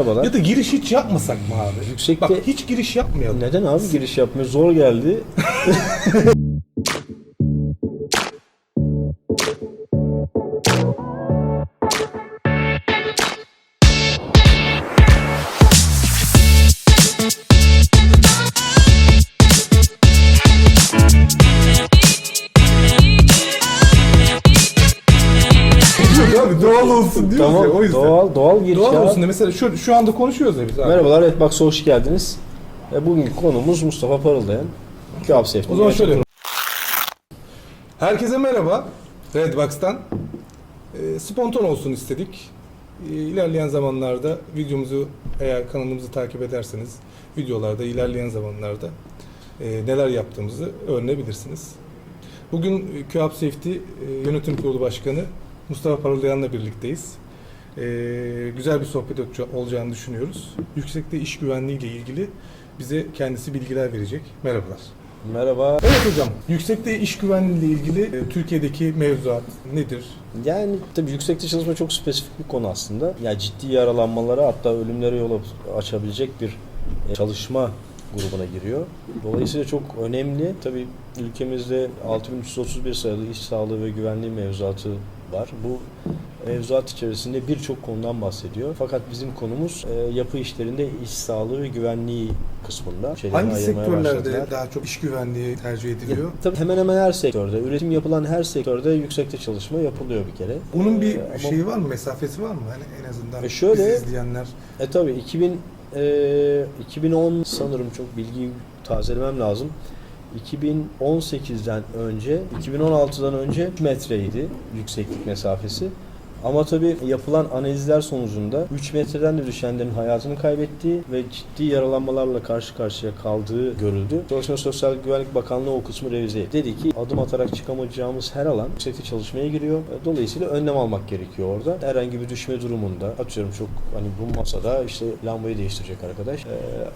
Merhabalar. Ya da giriş hiç yapmasak mı abi? Yüksekte- Bak hiç giriş yapmayalım. Neden abi giriş yapmıyor? Zor geldi. olsun diyoruz tamam. ya o yüzden. Doğal, doğal giriş Doğal ya. olsun da mesela şu, şu anda konuşuyoruz ya biz abi. Merhabalar, evet bak hoş geldiniz. E, bugünkü konumuz Mustafa Parıldayan. Kağıt Safety. O zaman şöyle. Herkese merhaba. Redbox'tan. E, spontan olsun istedik. E, ilerleyen zamanlarda videomuzu eğer kanalımızı takip ederseniz videolarda ilerleyen zamanlarda e, neler yaptığımızı öğrenebilirsiniz. Bugün e, QAP Safety e, Yönetim Kurulu Başkanı Mustafa Parıldayan'la birlikteyiz. E, güzel bir sohbet olacağını düşünüyoruz. Yüksekte iş güvenliği ile ilgili bize kendisi bilgiler verecek. Merhabalar. Merhaba. Evet hocam, yüksekte iş güvenliği ile ilgili e, Türkiye'deki mevzuat nedir? Yani tabii yüksekte çalışma çok spesifik bir konu aslında. Ya ciddi yaralanmalara hatta ölümlere yol açabilecek bir e, çalışma grubuna giriyor. Dolayısıyla çok önemli. Tabii ülkemizde 6331 sayılı iş sağlığı ve güvenliği mevzuatı var. Bu mevzuat içerisinde birçok konudan bahsediyor. Fakat bizim konumuz e, yapı işlerinde iş sağlığı ve güvenliği kısmında. Şeylerini Hangi sektörlerde başladılar. daha çok iş güvenliği tercih ediliyor? Tabii hemen hemen her sektörde, üretim yapılan her sektörde yüksekte çalışma yapılıyor bir kere. Bunun bir Ee, şeyi var mı, mesafesi var mı? Hani en azından E şöyle- bizi izleyenler. E tabi 2000 e, 2010 sanırım çok bilgiyi tazelemem lazım. 2018'den önce, 2016'dan önce 3 metreydi yükseklik mesafesi. Ama tabi yapılan analizler sonucunda 3 metreden de düşenlerin hayatını kaybettiği ve ciddi yaralanmalarla karşı karşıya kaldığı görüldü. Çalışma Sosyal Güvenlik Bakanlığı o kısmı revize etti. Dedi ki adım atarak çıkamayacağımız her alan yüksekte çalışmaya giriyor. Dolayısıyla önlem almak gerekiyor orada. Herhangi bir düşme durumunda atıyorum çok hani bu masada işte lambayı değiştirecek arkadaş.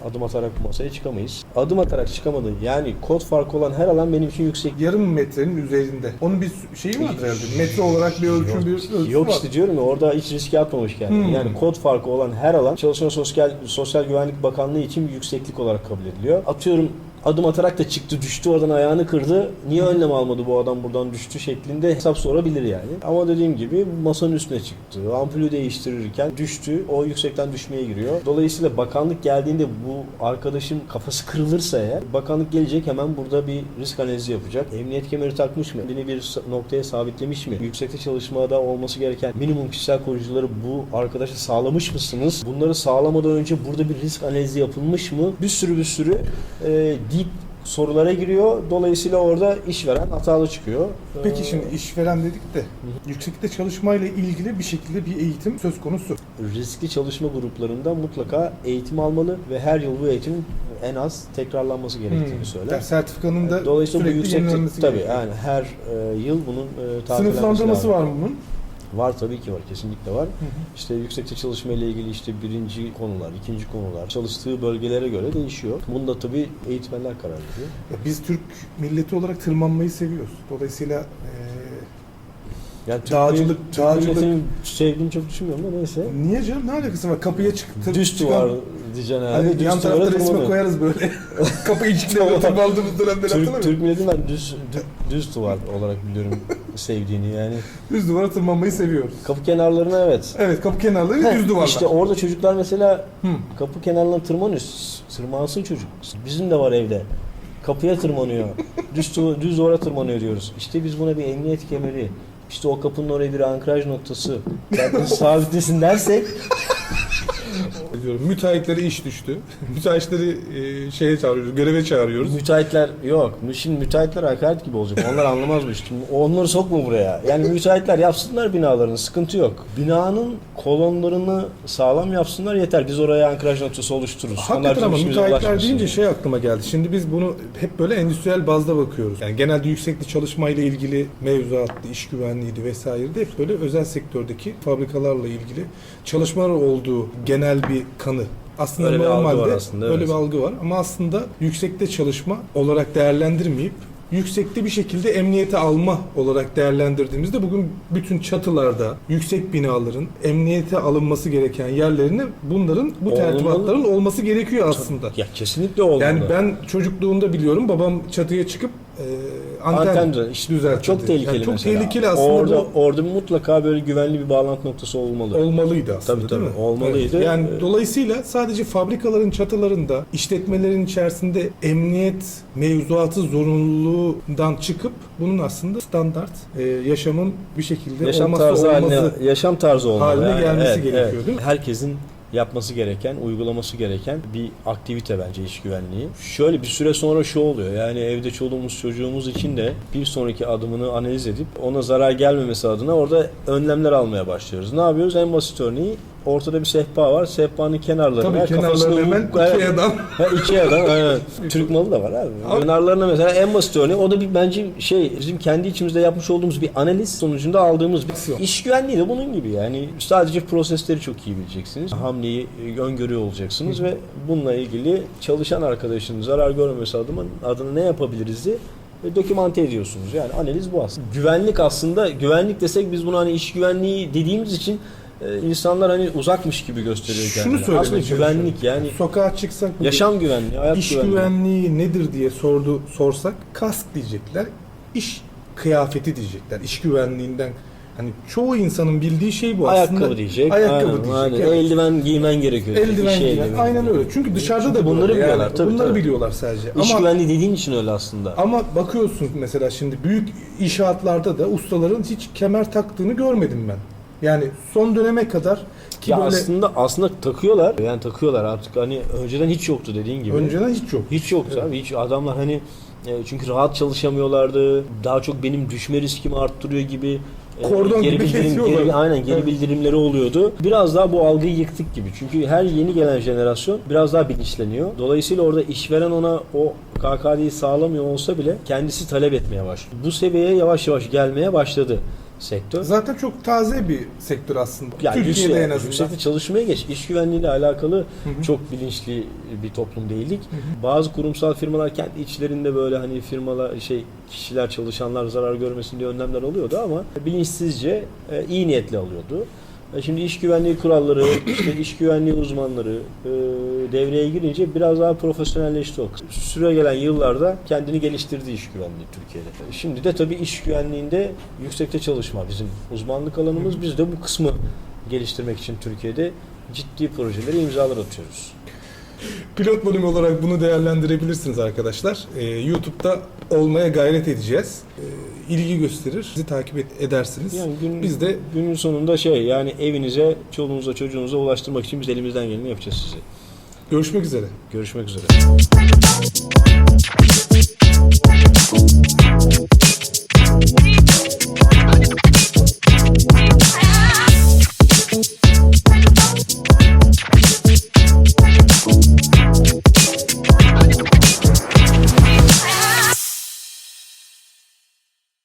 adım atarak bu masaya çıkamayız. Adım atarak çıkamadı. Yani kod farkı olan her alan benim için yüksek Yarım metrenin üzerinde. Onun bir şeyi vardır herhalde. Metre olarak bir ölçüm, bir ölçüsü Yok var. İşte diyorum ya orada hiç riske atmamış kendini. Hmm. Yani kod farkı olan her alan Çalışma Sosyal Sosyal Güvenlik Bakanlığı için yükseklik olarak kabul ediliyor. Atıyorum adım atarak da çıktı düştü oradan ayağını kırdı. Niye önlem almadı bu adam buradan düştü şeklinde hesap sorabilir yani. Ama dediğim gibi masanın üstüne çıktı. Ampulü değiştirirken düştü. O yüksekten düşmeye giriyor. Dolayısıyla bakanlık geldiğinde bu arkadaşın kafası kırılırsa eğer bakanlık gelecek hemen burada bir risk analizi yapacak. Emniyet kemeri takmış mı? Elini bir noktaya sabitlemiş mi? Yüksekte çalışmada olması gereken minimum kişisel koruyucuları bu arkadaşa sağlamış mısınız? Bunları sağlamadan önce burada bir risk analizi yapılmış mı? Bir sürü bir sürü e, deep sorulara giriyor. Dolayısıyla orada işveren hatalı çıkıyor. Peki şimdi işveren dedik de yüksekte çalışmayla ilgili bir şekilde bir eğitim söz konusu. riskli çalışma gruplarında mutlaka eğitim almalı ve her yıl bu eğitimin en az tekrarlanması gerektiğini Hmm. söyler. Yani sertifikanın da Dolayısıyla bu sürekli yüksek yenilenmesi tabii gerekiyor. yani her e, yıl bunun e, tazelenmesi Sınıflandırması lazım. var mı bunun? Var tabii ki var kesinlikle var. Hı hı. İşte yüksekte çalışma ile ilgili işte birinci konular, ikinci konular çalıştığı bölgelere göre değişiyor. Bunda tabii eğitmenler karar veriyor. Ya biz Türk milleti olarak tırmanmayı seviyoruz. Dolayısıyla eee, Yani Türk Dağcılık- Türk dağcılık- sevdiğini çok düşünmüyorum da neyse. niye canım ne alakası var? Kapıya çıktı. Düz duvar diyeceksin herhalde. Hani düz yan tarafta resme tırmanıyor. koyarız böyle. Kapı içinde Tamam. tırmandığımız dönemleri Türk, Türk milleti ben düz, dü- düz duvar olarak biliyorum sevdiğini yani. Düz duvara tırmanmayı seviyoruz. Kapı kenarlarına evet. Evet kapı kenarları ve düz duvarlar. İşte orada çocuklar mesela Hı. kapı kenarlarına tırmanıyor. Tırmansın çocuk. Bizim de var evde. Kapıya tırmanıyor. düz, düz duvara tırmanıyor diyoruz. İşte biz buna bir emniyet kemeri, işte o kapının oraya bir ankraj noktası kendini sabitlesin dersek diyorum. Müteahhitlere iş düştü. Müteahhitleri e, şeye çağırıyoruz, göreve çağırıyoruz. müteahhitler yok. Şimdi müteahhitler hakaret gibi olacak. Onlar anlamaz bu işte. Onları sokma buraya. Yani müteahhitler yapsınlar binalarını. Sıkıntı yok. Binanın kolonlarını sağlam yapsınlar yeter. Biz oraya ankraj noktası oluştururuz. Onlar Hakikaten bizim ama işimize müteahhitler deyince şey aklıma geldi. Şimdi biz bunu hep böyle endüstriyel bazda bakıyoruz. Yani genelde yüksekli çalışmayla ilgili mevzuattı, iş güvenliğiydi vesaire de hep böyle özel sektördeki fabrikalarla ilgili çalışmalar olduğu genel bir kanı. Aslında Öyle bir algı normalde var aslında, öyle evet. bir algı var ama aslında yüksekte çalışma olarak değerlendirmeyip yüksekte bir şekilde emniyete alma olarak değerlendirdiğimizde bugün bütün çatılarda, yüksek binaların emniyete alınması gereken yerlerine bunların bu Olmalı. tertibatların olması gerekiyor aslında. Ya kesinlikle olmalı. Yani ben çocukluğumda biliyorum babam çatıya çıkıp e, anten, Anten işte düzeltirdi. çok tehlikeli Yani çok mesela. tehlikeli aslında orada, bu orada mutlaka böyle güvenli bir bağlantı noktası olmalı. olmalıydı aslında Tabii, değil tabii, mi? olmalıydı. Evet. Yani Ee, dolayısıyla sadece fabrikaların çatılarında, işletmelerin içerisinde emniyet mevzuatı zorunluluğundan çıkıp bunun aslında standart e, yaşamın bir şekilde yaşam olmazsa tarzı olmazı haline, yaşam tarzı olmalı. haline gelmesi gerekiyor, değil mi? Herkesin yapması gereken, uygulaması gereken bir aktivite bence iş güvenliği. Şöyle bir süre sonra şu oluyor. Yani evde çoluğumuz çocuğumuz için de bir sonraki adımını analiz edip ona zarar gelmemesi adına orada önlemler almaya başlıyoruz. Ne yapıyoruz? En basit örneği ortada bir sehpa var. Sehpanın kenarlarına Tabii kenarlarına hemen Evet. Ikea'dan Ha Ikea'dan aynen. Türk malı da var abi. Abi- Kenarlarına mesela en basit örneği o da bir bence şey bizim kendi içimizde yapmış olduğumuz bir analiz sonucunda aldığımız bir Aksiyon. iş güvenliği de bunun gibi yani sadece prosesleri çok iyi bileceksiniz. Hamleyi e, öngörüyor olacaksınız ve bununla ilgili çalışan arkadaşının zarar görmemesi adına, adına ne yapabiliriz diye e, dokümante ediyorsunuz. Yani analiz bu aslında. Güvenlik aslında güvenlik desek biz bunu hani iş güvenliği dediğimiz için e, insanlar hani uzakmış gibi gösteriyor şunu kendini. Aslında çalışıyorum. güvenlik yani sokağa çıksak Yaşam güvenliği, hayat iş güvenliği. güvenliği nedir diye sordu sorsak kask diyecekler. iş kıyafeti diyecekler. İş güvenliğinden hani çoğu insanın bildiği şey bu Ayakkabı aslında. diyecek. Ayakkabı aynen, diyecek. aynen. evet. Eldiven giymen gerekiyor. Eldiven İş giyen. Aynen öyle. Çünkü dışarıda da bunları böyle. biliyorlar, tabii, bunları tabii. biliyorlar sadece. İş ama güvenliği dediğin için öyle aslında. ama bakıyorsun mesela şimdi büyük inşaatlarda da ustaların hiç kemer taktığını görmedim ben. Yani son döneme kadar ki ya böyle aslında aslında takıyorlar. Yani takıyorlar artık hani önceden hiç yoktu dediğin gibi. önceden hiç yok. hiç yoktu Evet. abi. Hiç adamlar hani e, çünkü rahat çalışamıyorlardı. Daha çok benim düşme riskimi arttırıyor gibi e, Kordon geri gibi bildirim, geri, aynen geri Evet. bildirimleri oluyordu. Biraz daha bu algıyı yıktık gibi. Çünkü her yeni gelen jenerasyon biraz daha bilinçleniyor. Dolayısıyla orada işveren ona o KKD'yi sağlamıyor olsa bile kendisi talep etmeye başlıyor. Bu seviyeye yavaş yavaş gelmeye başladı sektör. Zaten çok taze bir sektör aslında. Yani Türkiye'de yüksek- en azından. Yüksekte çalışmaya geç. İş güvenliğiyle alakalı Hı hı. çok bilinçli bir toplum değildik. Bazı kurumsal firmalar kendi içlerinde böyle hani firmalar şey kişiler çalışanlar zarar görmesin diye önlemler alıyordu ama bilinçsizce e, iyi niyetli alıyordu. E, Şimdi iş güvenliği kuralları, işte iş güvenliği uzmanları e, devreye girince biraz daha profesyonelleşti o. Süre gelen yıllarda kendini geliştirdi iş güvenliği Türkiye'de. E, Şimdi de tabii iş güvenliğinde yüksekte çalışma bizim uzmanlık alanımız. Biz de bu kısmı geliştirmek için Türkiye'de ciddi projeleri imzalar atıyoruz. Pilot bölüm olarak bunu değerlendirebilirsiniz arkadaşlar. Ee, YouTube'da olmaya gayret edeceğiz. Ee, ilgi gösterir. Bizi takip edersiniz. Yani gün, biz de günün sonunda şey yani evinize, çoluğunuza, çocuğunuza ulaştırmak için biz elimizden geleni yapacağız size. Görüşmek üzere. Görüşmek üzere.